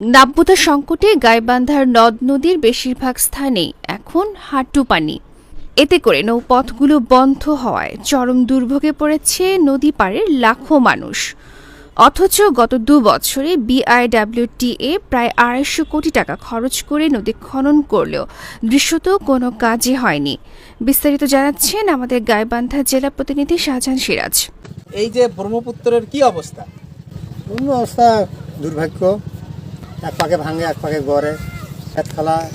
নাব্যতা সংকটে গাইবান্ধার নদ নদীর বেশিরভাগ স্থানেই এখন হাঁটু পানি। এতে করে নৌপথগুলো বন্ধ হওয়ায় চরম দুর্ভোগে পড়েছে নদী পাড়ের লাখো মানুষ। অথচ গত দু বছরে বিআইডব্লিউটিএ প্রায় আড়াইশো কোটি টাকা খরচ করে নদী খনন করলেও দৃশ্যত কোনো কাজই হয়নি। বিস্তারিত জানাচ্ছেন আমাদের গাইবান্ধা জেলা প্রতিনিধি শাহজাহান সিরাজ। এই যে ব্রহ্মপুত্রের কি অবস্থা? অবস্থা দুর্ভাগ্য। এক পাকে ভাঙে এক পাকে গড়ে। খেত খালা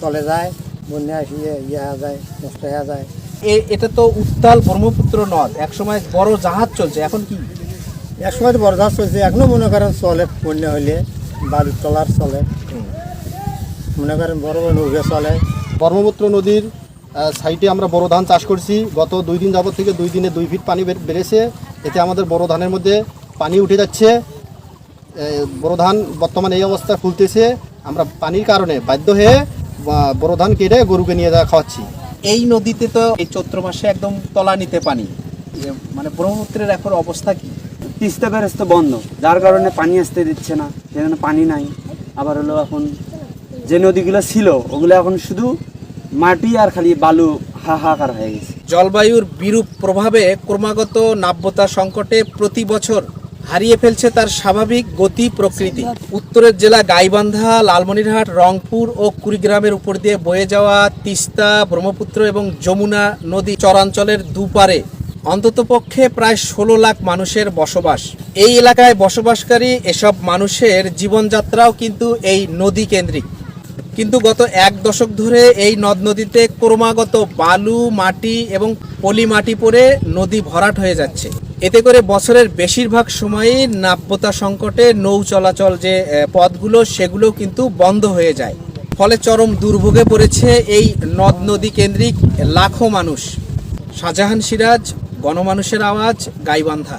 চলে যায় বন্যা আসিয়ে ইয়ে হয়ে যায় নষ্ট হয়ে যায়। এ- এটা তো উত্তাল ব্রহ্মপুত্র নদ। একসময় বড় জাহাজ চলছে এখন কি? এক সময় তো জাহাজ চলছে এখনও মনে করেন চলে বন্যা হইলে বালুর টলার চলে। মনে করেন বড় বড় নৌকা চলে। ব্রহ্মপুত্র নদীর সাইডে আমরা বড় ধান চাষ করছি। গত দুই দিন যাবত থেকে দুই দিনে দুই ফিট পানি বেড়েছে। এতে আমাদের বড় ধানের মধ্যে পানি উঠে যাচ্ছে। বড় ধান বর্তমানে এই অবস্থা ফুলতেছে আমরা পানির কারণে বাধ্য হয়ে বড় ধান কেটে গরুকে নিয়ে যা খাওয়াচ্ছি। এই নদীতে তো এই চৈত্র মাসে একদম তলানিতে পানি। মানে ব্রহ্মপুত্রের এখন অবস্থা কি? তিস্তা ব্যারেজ তো বন্ধ। যার কারণে পানি আসতে দিচ্ছে না সেখানে পানি নাই। আবার হলো এখন যে নদীগুলো ছিল ওগুলো এখন শুধু মাটি আর খালি বালু হাহাকার হয়ে গেছে। জলবায়ুর বিরূপ প্রভাবে ক্রমাগত নাব্যতা সংকটে প্রতি বছর হারিয়ে ফেলছে তার স্বাভাবিক গতি প্রকৃতি। উত্তরের জেলা গাইবান্ধা, লালমনিরহাট, রংপুর ও কুড়িগ্রামের উপর দিয়ে বয়ে যাওয়া তিস্তা, ব্রহ্মপুত্র এবং যমুনা নদী চরাঞ্চলের দুপারে। অন্ততপক্ষে প্রায় ষোলো লাখ মানুষের বসবাস। এই এলাকায় বসবাসকারী এসব মানুষের জীবনযাত্রাও কিন্তু এই নদী কেন্দ্রিক। কিন্তু গত এক দশক ধরে এই নদ নদীতে ক্রমাগত বালু, মাটি এবং পলি মাটি পড়ে নদী ভরাট হয়ে যাচ্ছে। এতে করে বছরের বেশিরভাগ সময়ই নাব্যতা সংকটে নৌ চলাচল যে পথগুলো, সেগুলো কিন্তু বন্ধ হয়ে যায়। ফলে চরম দুর্ভোগে পড়েছে এই নদ নদী কেন্দ্রিক লাখো মানুষ। শাহজাহান সিরাজ, গণমানুষের আওয়াজ, গাইবান্ধা।